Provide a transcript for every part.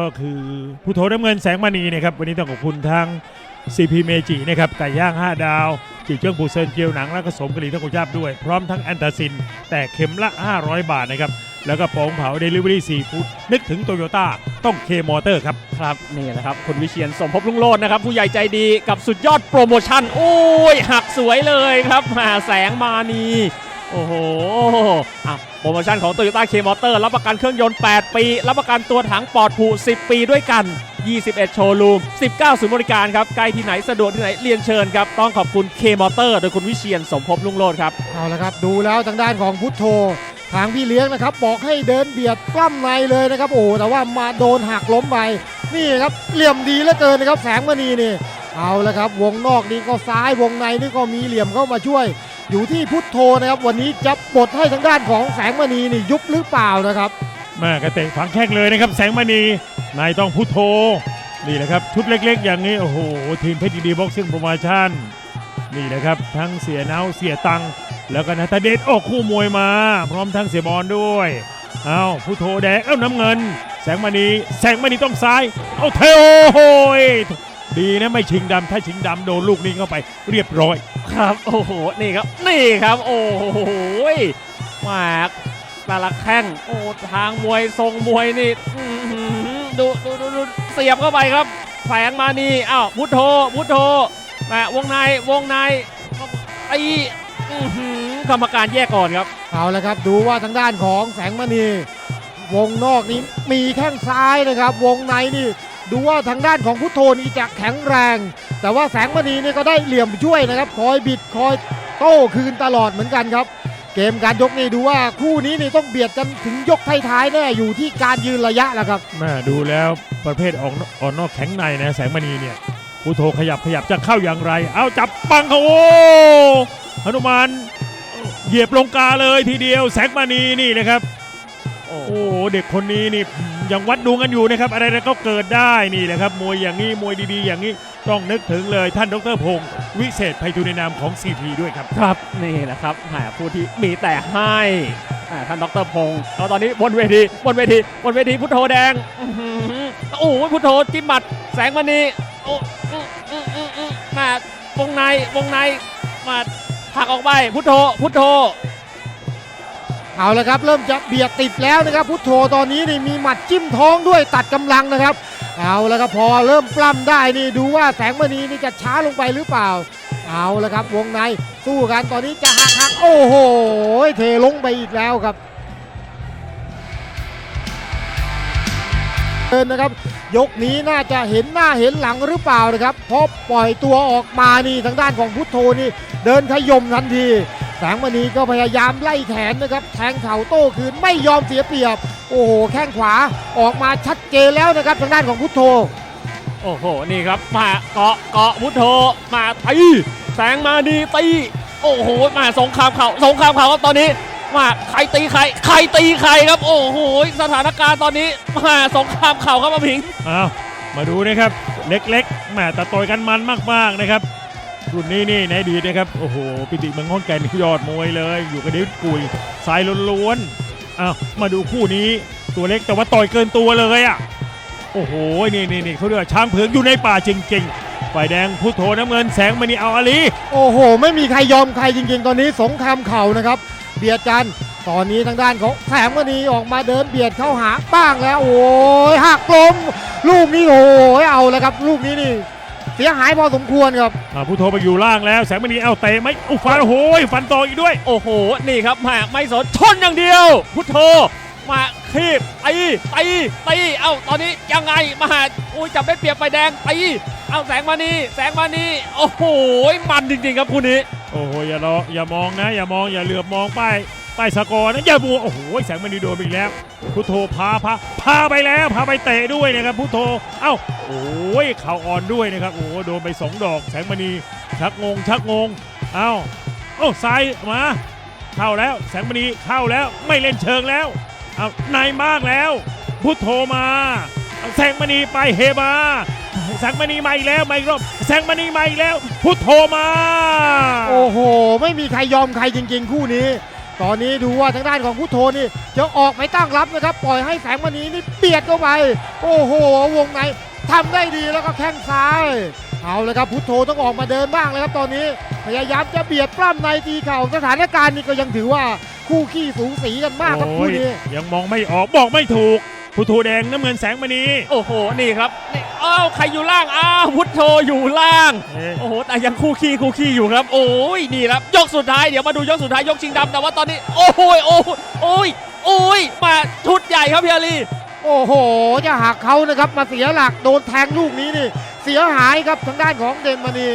ก็คือผู้โทน้ำเงินแสงมณีนะครับวันนี้ต้องขอบคุณทาง CP เมจินะครับไก่ย่าง 5 ดาวจีเจิ้งปูเซินเจียวหนัง แล้วก็สมกะหรี่ทั้งกุยาบด้วย พร้อมทั้งแอนตาซิน แต่เข็มละ 500 บาทนะครับ แล้วก็โป่งเผาเดลิเวอรี่ซีฟู้ดนึกถึงโตโยต้าต้องเคมอเตอร์ครับ ครับ นี่แหละครับ คุณวิเชียนสมภพลุงโลดนะครับ ผู้ใหญ่ใจดีกับสุดยอดโปรโมชั่น โอ้ยหักสวยเลยครับมาแสงมานีโอ้โหอะ โปรโมชั่นของ Toyota K Motor รับประกันเครื่องยนต์ 8 ปี รับประกันตัวถังปลอดผู10 ปีด้วยกัน 21 โชว์รูม 19 ศูนย์บริการครับ ใกล้ที่ไหนสะดวกที่ไหนเรียนเชิญครับ ต้องขอบคุณ K Motor โดยคุณวิเชียนสมภพลุงโลดครับ เอาละครับ ดูแล้วทางด้านของพุทโธทางพี่เลี้ยงนะครับ บอกให้เดินเบียดปล้ำในเลยนะครับ โอ้แต่ว่ามาโดนหักล้มไปนี่ครับเหลี่ยมดีเหลือเกินนะครับแสงมณีนี่ เอาละครับ วงนอกนี่ก็ซ้ายวงในนี่ก็มีเหลี่ยมเข้ามาช่วย อยู่ที่พุทโธนะครับ วันนี้จะปลดให้ทางด้านของแสงมณีนี่ยุบหรือเปล่านะครับแมากระเตะฝังแข้งเลยนะครับ แสงมณีนายต้องพุทโธนี่แหละครับชุดเล็กๆ อย่างนี้โอ้โหทีมเพชรดีบ็อกซิ่งโปรโมชั่นนี่นะครับ ทั้งเสียเนาเสียตังแล้วก็นัทเดชโอ้คู่มวยมา พร้อมทั้งเสียบอลด้วยเอาพุทโธแดงเอ้าน้ำเงิน แสงมณีแสงมณีต้องซ้าย เอาเทโอ้โหย ดีนะไม่ชิงดำถ้าชิงดำโดนลูกนี้เข้าไปเรียบร้อย ครับ โอ้โห นี่ครับ นี่ครับ โอ้โหแหมแต่ละแข้ง โอ้ ทางมวยทรงมวยนี่อื้อหือดูดูดูดูเสียบเข้าไปครับ แสงมานี่อ้าวพุทโธ พุทโธแหมวงใน วงในตีอื้อหือกรรมการแยกก่อนครับ เอาละครับ ดูว่าทางด้านของแสงมณี วงนอกนี้มีแข้งซ้ายนะครับ วงในนี่ ดูว่าทางด้านของพุทโธนี่จะแข็งแรง แต่ว่าแสงมณีนี่ก็ได้เหลี่ยมช่วยนะครับ คอยบิดคอยโต้คืนตลอดเหมือนกันครับ เกมการยกนี่ดูว่าคู่นี้นี่ต้องเบียดกันถึงยกท้ายๆแน่อยู่ที่การยืนระยะแหละครับแม่ดูแล้วประเภทออกนออกนอกแข็งในนะแสงมณีเนี่ยผู้โทขยับขยับจะเข้าอย่างไร เอาจับปังเขาโอ้หนุมานเหยียบลงกาเลยทีเดียวแสงมณีนี่นะครับ โอ้โอ้โหเด็กคนนี้นี่ ยังวัดดวงกันอยู่นะครับ อะไรๆก็เกิดได้นี่แหละครับมวยอย่างนี้มวยดีๆ อย่างนี้ต้องนึกถึงเลยท่านดรพงศ์วิเศษไพฑูรย์ในนามของ CP ด้วยครับ ครับนี่แหละครับแหมผู้ที่มีแต่ให้อ่าท่านดรพงศ์แล้วตอนนี้บนเวทีบนเวทีบนเวทีพุทโธแดงอื้อหือโอ้โหพุทโธจิ้มหมัดแสงมณีโอ้อื้ออื้ออื้ออื้อมาวงในวงในมาผลักออกไปพุทโธพุทโธ เอาละครับเริ่มจะเบียดติดแล้วนะครับพุทโธตอนนี้นี่มีหมัดจิ้มท้องด้วยตัดกำลังนะครับ เอาละครับพอเริ่มปล้ำได้นี่ดูว่าแสงมณีนี่จะช้าลงไปหรือเปล่า เอาละครับวงในสู้กันตอนนี้จะหักหักโอ้โหเทลงไปอีกแล้วครับเดินนะครับยกนี้น่าจะเห็นหน้าเห็นหลังหรือเปล่านะครับเพราะปล่อยตัวออกมานี่ทางด้านของพุทโธนี่เดินขย่มทันที แสงมณีก็พยายามไล่แขนนะครับ แทงเข่าโต้คืนไม่ยอมเสียเปรียบ โอ้โห แข้งขวาออกมาชัดเจนแล้วนะครับทางด้านของพุทโธ โอ้โห นี่ครับมาเกาะเกาะพุทโธมาตีแสงมาดีตีโอ้โห มาสงครามเข่าสงครามเข่าครับตอนนี้มาใครตีใครใครตีใครครับ โอ้โห สถานการณ์ตอนนี้มาสงครามเข่าครับมาผิงเอามาดูนะครับ เล็กๆแหมตะต่อยกันมันมากๆนะครับ รุ่นนี้นี่ในดีนะครับ โอ้โห ปิติเมืองห้องแก่นยอดมวยเลย อยู่กับเดวิดกุยสายล้วนๆเอามาดูคู่นี้ตัวเล็กแต่ว่าต่อยเกินตัวเลยอะ โอ้โห นี่นี่นี่เขาเรียกว่าช้างเผือกอยู่ในป่าจริงๆฝ่ายแดงพุทโธน้ำเงินแสงมณีเอาอาลีโอ้โห ไม่มีใครยอมใครจริง ๆ ตอนนี้สงครามเข่านะครับ เบียดกันตอนนี้ทางด้านของแสงมณีออกมาเดินเบียดเข้าหาบ้างแล้ว โอ้ยหักลมลูกนี้โอ้ยเอาแล้วครับ ลูกนี้นี่ เสียหายพอสมควรครับอ่าพุทโธไปอยู่ล่างแล้วแสงมณีเอาเตะไหมอุยฟันโอ้โหฟันต่ออีกด้วย โอ้โห นี่ครับมาไม่สนชนอย่างเดียว พุทโธมาคีบตีตีตีเอ้าตอนนี้ยังไงมาอุ้ยจับได้เปรียบไฟแดงตีเอาแสงมานีแสงมานีโอ้โหมันจริงๆครับคู่นี้ โอ้โหอย่ารออย่ามองนะ อย่ามองอย่าเหลือบมองป้ายป้ายสกอร์นะอย่าบัวโอ้โหแสงมณีโดนไปอีกแล้ว พุทโธพาพาพาไปแล้วพาไปเตะด้วยนะครับพุทโธเอ้าโอ้ยเข่าอ่อนด้วยนะครับโอ้โดนไปสองดอก แสงมณีชักงงชักงงเอ้าโอ้ซ้ายมาเข้าแล้วแสงมณีเข้าแล้วไม่เล่นเชิงแล้วเอาในายมากแล้ว พุทโธมาเอาแสงมณีไปเฮมาแสงมณีมาอีกแล้วมาอีกรอบแสงมณีมาอีกแล้ว พุทโธมา โอ้โห ไม่มีใครยอมใครจริง ๆ คู่นี้ ตอนนี้ดูว่าทางด้านของพุทโธนี่จะออกไปตั้งรับนะครับ ปล่อยให้แสงมณีนี่เบียดเข้าไป โอ้โห วงในทำได้ดีแล้วก็แข้งซ้าย เอาเลยครับพุทโธต้องออกมาเดินบ้างเลยครับตอนนี้พยายามจะเบียดปล้ำในตีเข่าสถานการณ์นี้ก็ยังถือว่าคู่ขี้สูสีกันมากครับโอ้คู่ยนี้ยังมองไม่ออกบอกไม่ถูก ผู้ทูแดงน้ำเงินแสงมณี โอ้โห นี่ครับนี่อ้าวใครอยู่ล่าง อ้าวพุทโธอยู่ล่าง เอ๊ะ โอ้โห แต่ยังคู่ขี้คู่ขี้อยู่ครับ โอ้ย นี่ครับ ยกสุดท้าย เดี๋ยวมาดูยกสุดท้าย ยกชิงดำแต่ว่าตอนนี้ โอ้โหยโอ้โหยโอ้ย โอ้ย มาชุดใหญ่ครับพี่อาลี โอ้โห จะหักเขานะครับ มาเสียหลักโดนแทงลูกนี้นี่ เสียหายครับทางด้านของเดนมานี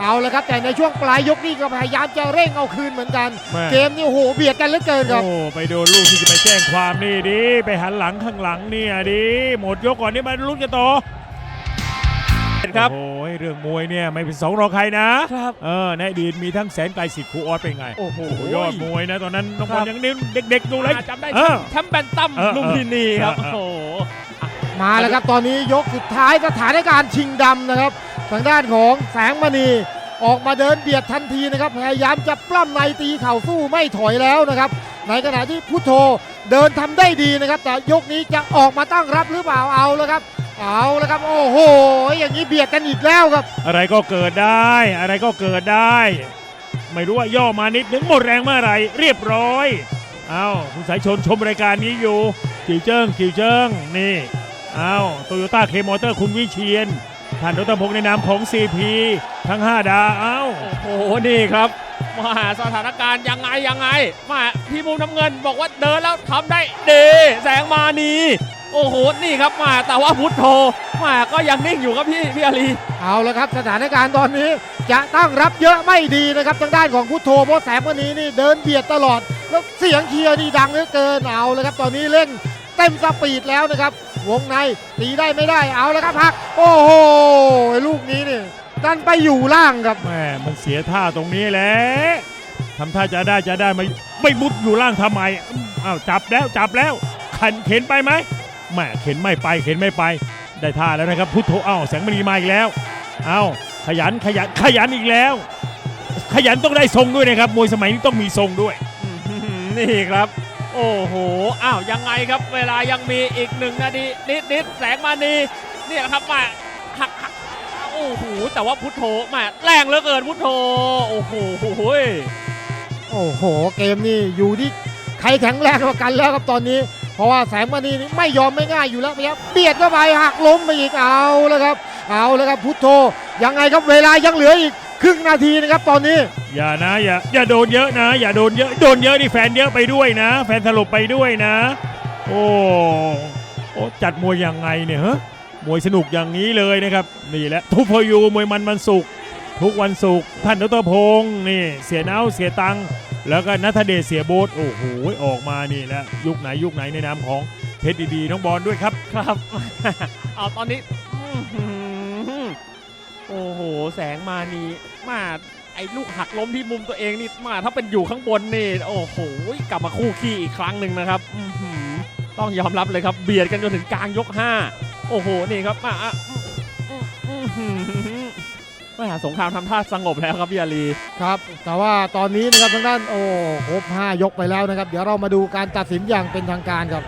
เอาละครับแต่ในช่วงปลายยกนี้ก็พยายามจะเร่งเอาคืนเหมือนกัน แม่ เกมนี่โอ้โหเบียดกันเหลือเกินครับ โอ้ไปโดนลูกที่จะไปแจ้งความนี่ดิไปหันหลังข้างหลังเนี่ยดิหมดยกก่อนนี่มาลุ้นกันต่อครับ โอ้ยเรื่องมวยเนี่ยไม่เป็นสองรองใครนะครับ เออในอดีตมีทั้งแสนไกลสิทธิ์ครูออสเป็นไงโอ้โหโอ้โหยอดมวยนะ ตอนนั้นน้องบอลครับยังเด็กๆดูเลย อ่าจำได้เออแชมป์แบนตัมเออลุมพินีครับ เออ โอ้โห มาแล้วครับตอนนี้ยกสุดท้ายสถานการณ์ชิงดำนะครับ ทางด้านของแสงมณีออกมาเดินเบียดทันทีนะครับพยายามจะปล้ำในตีเข่าสู้ไม่ถอยแล้วนะครับ ในขณะที่พุทโธเดินทำได้ดีนะครับ แต่ยกนี้จะออกมาตั้งรับหรือเปล่าเอาแล้วครับ เอาแล้วครับ โอ้โห อย่างนี้เบียดกันอีกแล้วครับ อะไรก็เกิดได้ อะไรก็เกิดได้ ไม่รู้ว่าย่อมานิดนึงหมดแรงเมื่อไหรเรียบร้อยเอาคุณสายชนชมรายการนี้อยู่กิวเจิ้งกิวเจิ้งนี่เอาโตโยต้าเคมอเตอร์คุณวิเชียน ท่านดรพงศ์ในนามของ CP ทั้ง 5 ดาวเอ้าโอ้โหนี่ครับมาสถานการณ์ยังไงยังไงมาพี่มุมน้ำเงินบอกว่าเดินแล้วทำได้ดีแสงมานีโอ้โหนี่ครับมาแต่ว่าพุทโธมาก็ยังนิ่งอยู่ครับพี่พี่อาลีเอาละครับสถานการณ์ตอนนี้จะตั้งรับเยอะไม่ดีนะครับทางด้านของพุทโธเพราะแสงมณีนี่เดินเบียดตลอดแล้วเสียงเชียร์นี่ดังเหลือเกินเอาเลยครับตอนนี้เร่ง เต็มสปีดแล้วนะครับ วงในตีได้ไม่ได้เอาแล้วครับหัก โอ้โหลูกนี้นี่ดันไปอยู่ล่างครับแม่มันเสียท่าตรงนี้แหละทำท่าจะได้จะได้ไม่ไม่มุดอยู่ล่างทำไมอืมอ้าวจับแล้วจับแล้ว ขันเข็นไปไหมแหม่เข็นไม่ไปเข็นไม่ไป ได้ท่าแล้วนะครับ พุทโธอ้าวแสงมณีมาอีกแล้วเอ้าขยันขยันขยันอีกแล้ว ขยันต้องได้ทรงด้วยนะครับมวยสมัยนี้ต้องมีทรงด้วยอื้อหือนี่ครับ โอ้โห อ้าวยังไงครับเวลายังมีอีกหนึ่งนาทีนิดนิดๆแสงมานีนี่ยครับมาหักหักโอ้โหแต่ว่าพุทโธมาแรงเหลือเกินพุทโธโอ้โหโอ้โห เกมนี่อยู่ที่ใครแข็งแรงกว่ากันแล้วครับตอนนี้ เพราะว่าแสงมณีนี่ไม่ยอมไม่ง่ายอยู่แล้วพยายามเบียดเข้าไปหักล้มไปอีกเอาแล้วครับ เอาแล้วครับพุทโธยังไงครับเวลายังเหลืออีก ครึ่งนาทีนะครับตอนนี้ อย่านะอย่าอย่าโดนเยอะนะ อย่าโดนเยอะโดนเยอะนี่แฟนเยอะไปด้วยนะ แฟนสลบไปด้วยนะ โอ้โอ้จัดมวยยังไงเนี่ยฮะมวยสนุกอย่างนี้เลยนะครับนี่แหละทุกพยูมวยมันมันสุกร์ทุกวันศุกร์ท่านดรพงศ์นี่ เสียเนาเสียตังค์แล้วก็นัทเดชเสียโบสโอ้โหออกมานี่แหละยุคไหนยุคไหนในนามของเพชรดีๆน้องบอลด้วยครับครับ เอาตอนนี้อื้อหือ โอ้โห แสงมานีมาไอ้ลูกหักล้มที่มุมตัวเองนี่มาถ้าเป็นอยู่ข้างบนนี่โอ้โหกลับมาคู่ขี้อีกครั้งหนึ่งนะครับต้องยอมรับเลยครับ เบียดกันจนถึงกลางยก 5 โอ้โหนี่ครับมาอะอื้อหือมาสงครามทำท่าสงบแล้วครับพี่อาลีครับ แต่ว่าตอนนี้นะครับทางด้านโอ้ครบ5ยกไปแล้วนะครับ เดี๋ยวเรามาดูการตัดสินอย่างเป็นทางการครับ